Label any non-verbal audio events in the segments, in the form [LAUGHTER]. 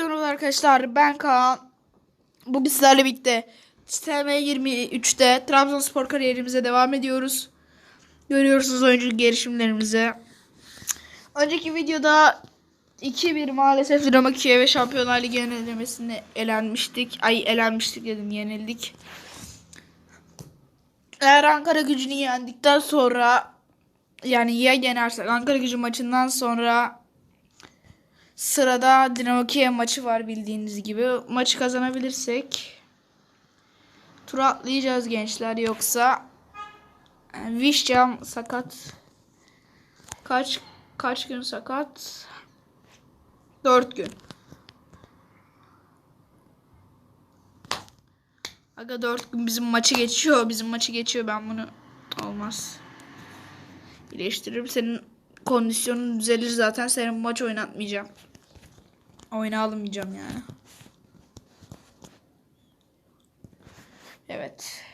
Herkese merhaba arkadaşlar. Ben Kaan. Bugün sizlerle birlikte TM23'te Trabzonspor kariyerimize devam ediyoruz. Görüyorsunuz oyuncu gelişimlerimizi. Önceki videoda 2-1 maalesef Dinamo Kiev'e Şampiyonlar Ligi elenemesinde elenmiştik. Ay elenmiştik dedim yenildik. Eğer Ankara gücünü yendikten sonra yani ya yenersek Ankara gücü maçından sonra Sırada Dinamo Kiev maçı var bildiğiniz gibi. Maçı kazanabilirsek tur atlayacağız gençler yoksa Vişcam sakat. Kaç kaç gün sakat? 4 gün. Aga 4 gün bizim maçı geçiyor. Bizim maçı geçiyor. Ben bunu olmaz. İyileştiririm. Senin kondisyonun düzelir zaten. Senin maç oynatmayacağım. Oyuna almayacağım yani. Evet.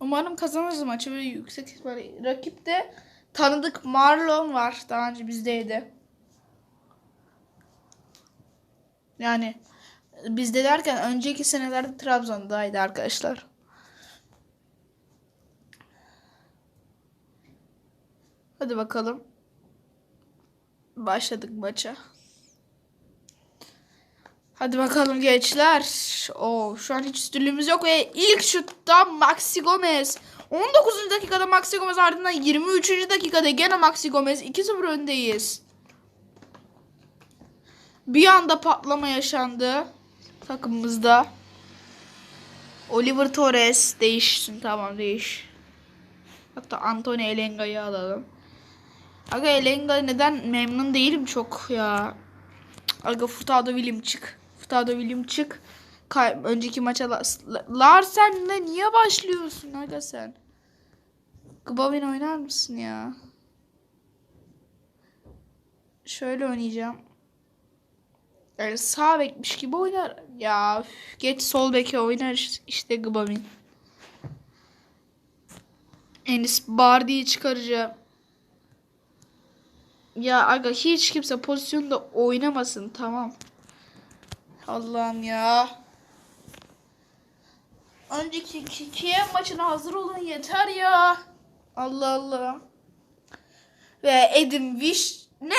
Umarım kazanırız maçı böyle yüksek ihtimalle. Rakipte tanıdık Marlon var. Daha önce bizdeydi. Yani bizde derken önceki senelerde Trabzon'daydı arkadaşlar. Hadi bakalım. Başladık maça. Hadi bakalım gençler. Oo, şu an hiç üstünlüğümüz yok ve ilk şutta Maxi Gomez. 19. dakikada Maxi Gomez ardından 23. dakikada gene Maxi Gomez 2-0 öndeyiz. Bir anda patlama yaşandı takımımızda. Oliver Torres değişsin tamam değiş. Hatta Antonio Elenga'yı alalım. Aga Elenga neden memnun değilim çok ya. Aga Furtado William çık. Furtado William çık. Kay önceki maça La Larsen'le niye başlıyorsun aga sen? Gbavin oynar mısın ya? Şöyle oynayacağım. Yani sağ bekmiş gibi oynar. Ya geç sol beke oynar işte Gbavin. Enis Bardi'yi çıkaracağım. Ya aga hiç kimse pozisyonda oynamasın tamam. Allah'ım ya. Önceki Kiev maçına hazır olun yeter ya. Allah Allah. Ve Edim Viş ne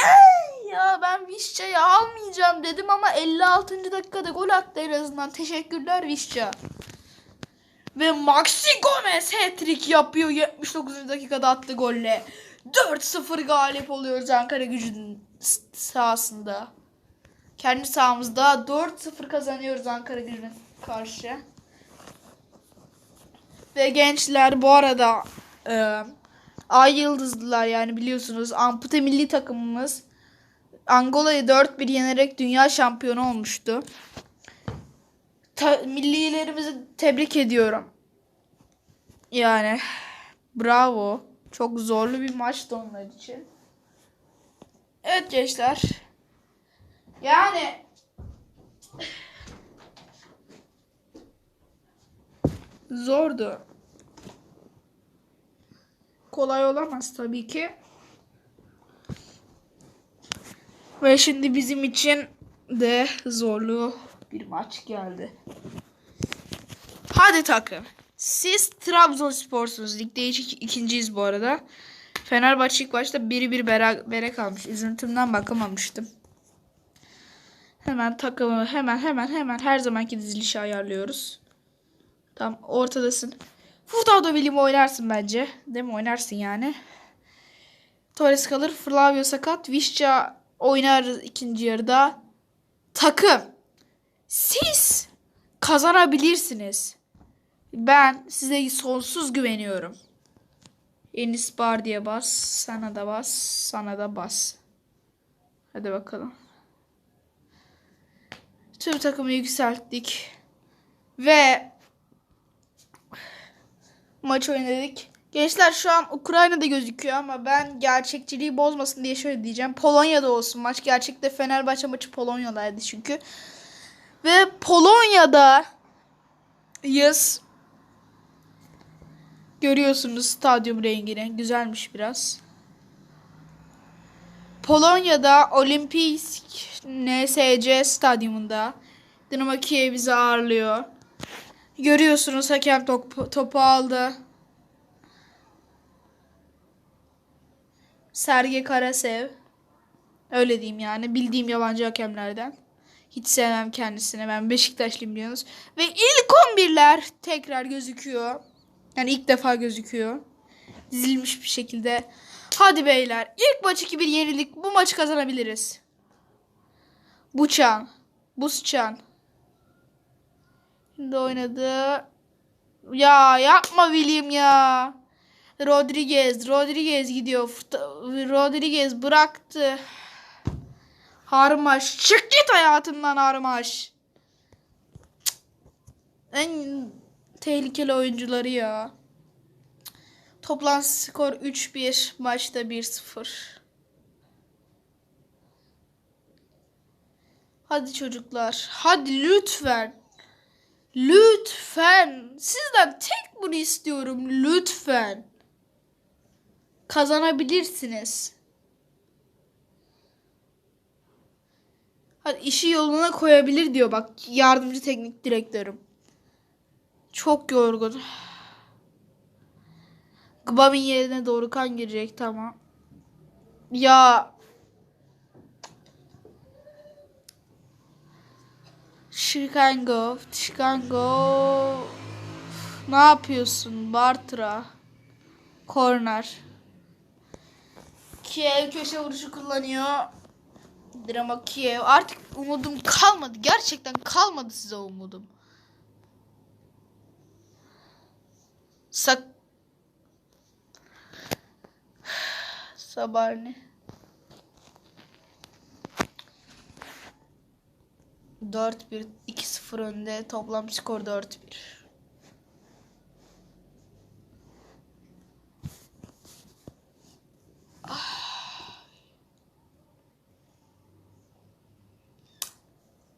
ya ben Vişça'yı almayacağım dedim ama 56. dakikada gol attı en azından. Teşekkürler Vişça. Ve Maxi Gomez hat-trick yapıyor 79. dakikada attı golle. 4-0 galip oluyoruz Ankara gücünün sahasında. Kendi sahamızda 4-0 kazanıyoruz Ankara gücüne karşı. Ve gençler bu arada e, Ay Yıldızlılar yani biliyorsunuz ampute milli takımımız Angola'yı 4-1 yenerek dünya şampiyonu olmuştu. Ta, millilerimizi tebrik ediyorum. Yani bravo. Çok zorlu bir maçtı onlar için. Evet gençler. Yani zordu. Kolay olamaz tabii ki. Ve şimdi bizim için de zorlu bir maç geldi. Hadi takım. Siz Trabzonspor'sunuz. Ligde ik- ikinciyiz bu arada. Fenerbahçe ilk başta biri bir bere, bere kalmış. Üzüntümden bakamamıştım. Hemen takımı hemen hemen hemen her zamanki dizilişi ayarlıyoruz. Tam ortadasın. Furtado William oynarsın bence. Değil mi? Oynarsın yani. Torres kalır. Flavio sakat. Vişça oynar ikinci yarıda. Takım. Siz kazanabilirsiniz. Ben size sonsuz güveniyorum. Enis Bardi'ye bas. Sana da bas. Sana da bas. Hadi bakalım. Tüm takımı yükselttik. Ve maç oynadık. Gençler şu an Ukrayna'da gözüküyor ama ben gerçekçiliği bozmasın diye şöyle diyeceğim. Polonya'da olsun maç. Gerçekte Fenerbahçe maçı Polonya'daydı çünkü. Ve Polonya'da yız Görüyorsunuz stadyum rengini. Güzelmiş biraz. Polonya'da Olimpisk NSC stadyumunda Dinamo Kiev bizi ağırlıyor. Görüyorsunuz hakem topu, topu aldı. Sergey Karasev. Öyle diyeyim yani. Bildiğim yabancı hakemlerden. Hiç sevmem kendisini. Ben Beşiktaşlıyım biliyorsunuz. Ve ilk 11'ler tekrar gözüküyor. Yani ilk defa gözüküyor. Dizilmiş bir şekilde. Hadi beyler. İlk maç 2-1 yenilik. Bu maçı kazanabiliriz. Buçan. Busçan. Şimdi oynadı. Ya yapma William ya. Rodriguez. Rodriguez gidiyor. Rodriguez bıraktı. Harmaş. Çık git hayatımdan Harmaş. En tehlikeli oyuncuları ya. Toplam skor 3-1. Maçta 1-0. Hadi çocuklar. Hadi lütfen. Lütfen. Sizden tek bunu istiyorum. Lütfen. Kazanabilirsiniz. Hadi işi yoluna koyabilir diyor bak yardımcı teknik direktörüm. Çok yorgun. [SIGHS] Gbab'in yerine doğru kan girecek tamam. Ya Chicago, Chicago. Ne yapıyorsun Bartra? Corner. Kiev köşe vuruşu kullanıyor. Drama Kiev. Artık umudum kalmadı. Gerçekten kalmadı size umudum. Sak Sabarni. 4-1 2-0 önde. Toplam skor 4-1.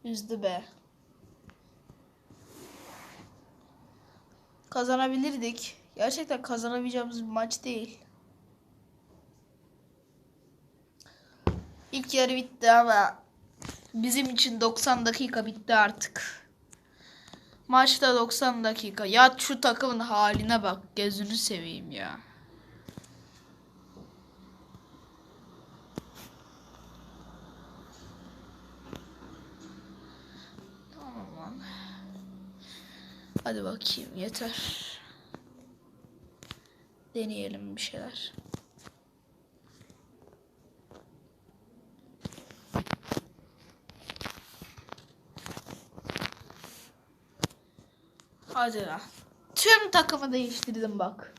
Üzdü be. Kazanabilirdik. Gerçekten kazanamayacağımız bir maç değil. İlk yarı bitti ama bizim için 90 dakika bitti artık. Maçta 90 dakika. Ya şu takımın haline bak. Gözünü seveyim ya. Tamam. Hadi bakayım yeter. Deneyelim bir şeyler. Hadi lan. Tüm takımı değiştirdim bak.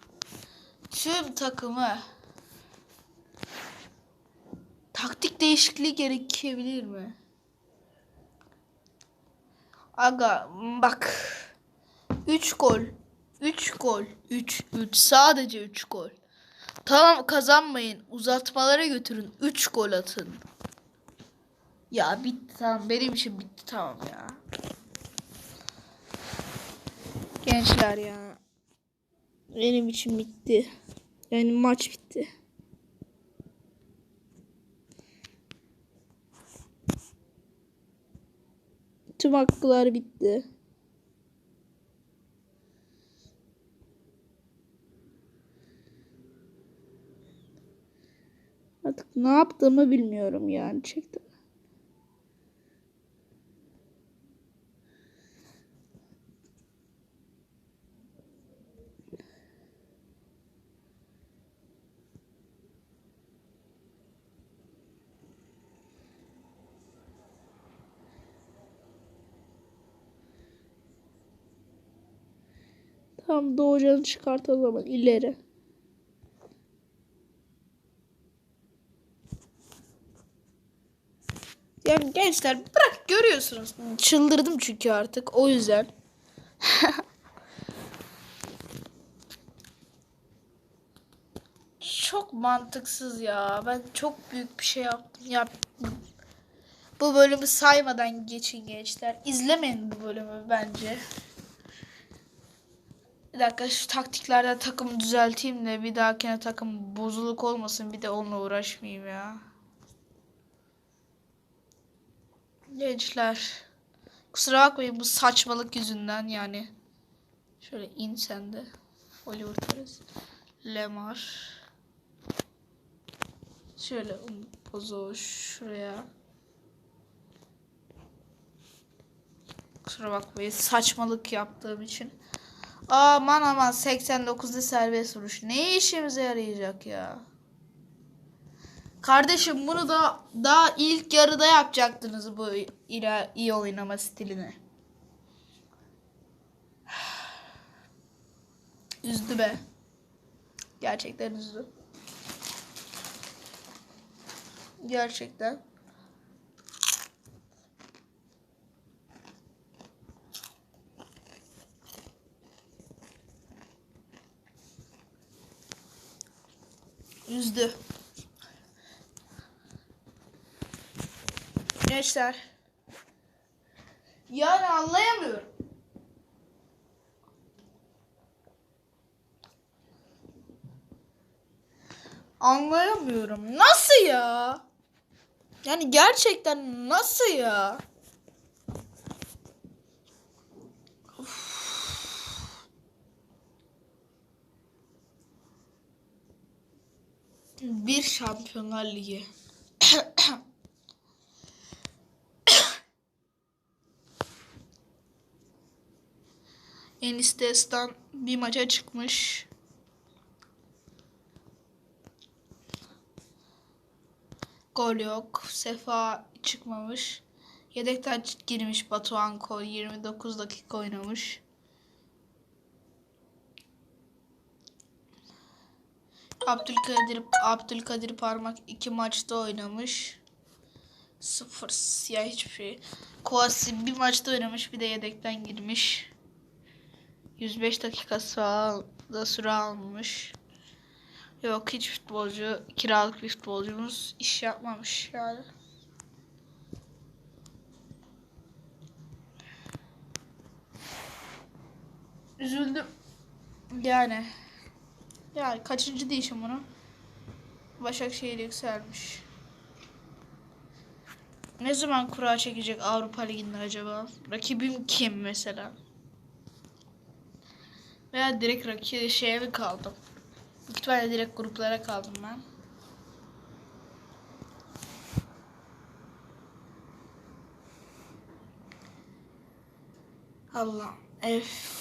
Tüm takımı. Taktik değişikliği gerekebilir mi? Aga bak. 3 gol. 3 gol. 3 3 sadece 3 gol. Tamam kazanmayın. Uzatmalara götürün. 3 gol atın. Ya bitti tamam. Benim için bitti tamam ya. Gençler ya. Benim için bitti. Yani maç bitti. Tüm hakkılar bitti. Artık ne yaptığımı bilmiyorum yani çektim. Tamam doğucanı çıkart o ileri. Yani gençler bırak görüyorsunuz. Çıldırdım çünkü artık o yüzden. [LAUGHS] çok mantıksız ya. Ben çok büyük bir şey yaptım. Ya bu bölümü saymadan geçin gençler. İzlemeyin bu bölümü bence. Bir dakika şu taktiklerde takım düzelteyim de bir dahakine takım bozuluk olmasın bir de onunla uğraşmayayım ya. Gençler. Kusura bakmayın bu saçmalık yüzünden yani. Şöyle in sen de. Oliver Torres. Lemar. Şöyle Bozo şuraya. Kusura bakmayın saçmalık yaptığım için. Aman aman 89'da serbest vuruş. Ne işimize yarayacak ya? Kardeşim bunu da daha ilk yarıda yapacaktınız bu iyi oynama stilini. [SIGHS] Üzdü be. Gerçekten üzdü. Gerçekten. Üzdü. Gençler. Yani anlayamıyorum. Anlayamıyorum. Nasıl ya? Yani gerçekten nasıl ya? Bir Şampiyonlar Ligi. [COUGHS] Enis bir maça çıkmış. Gol yok. Sefa çıkmamış. Yedekten girmiş Batuhan Kol 29 dakika oynamış. Abdülkadir Abdülkadir Parmak iki maçta oynamış. Sıfır siyah hiçbir şey. Kovasi bir maçta oynamış bir de yedekten girmiş. 105 dakika sahada süre almış. Yok hiç futbolcu kiralık bir futbolcumuz iş yapmamış yani. Üzüldüm. Yani. Yani kaçıncı değişim bunu? Başakşehir yükselmiş. Ne zaman kura çekecek Avrupa Ligi'nde acaba? Rakibim kim mesela? Veya direkt rakip şeye mi kaldım? Büyük direkt gruplara kaldım ben. Allah. F.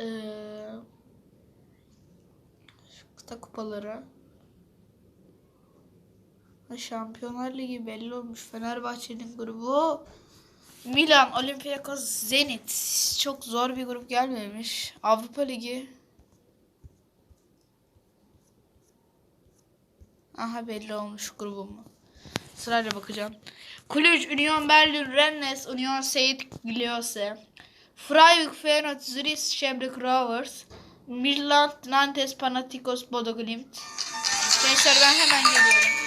Ee, kıta kupaları. Şampiyonlar Ligi belli olmuş. Fenerbahçe'nin grubu. Milan, Olympiakos, Zenit. Çok zor bir grup gelmemiş. Avrupa Ligi. Aha belli olmuş grubum. Sırayla bakacağım. Kulüç, Union Berlin, Rennes, Union Saint Gilloise. Freiburg, Feyenoord, Zürich, Şemrek Rovers. Milan, Nantes, Panathinaikos, Bodo Glimt. Gençler ben hemen geliyorum.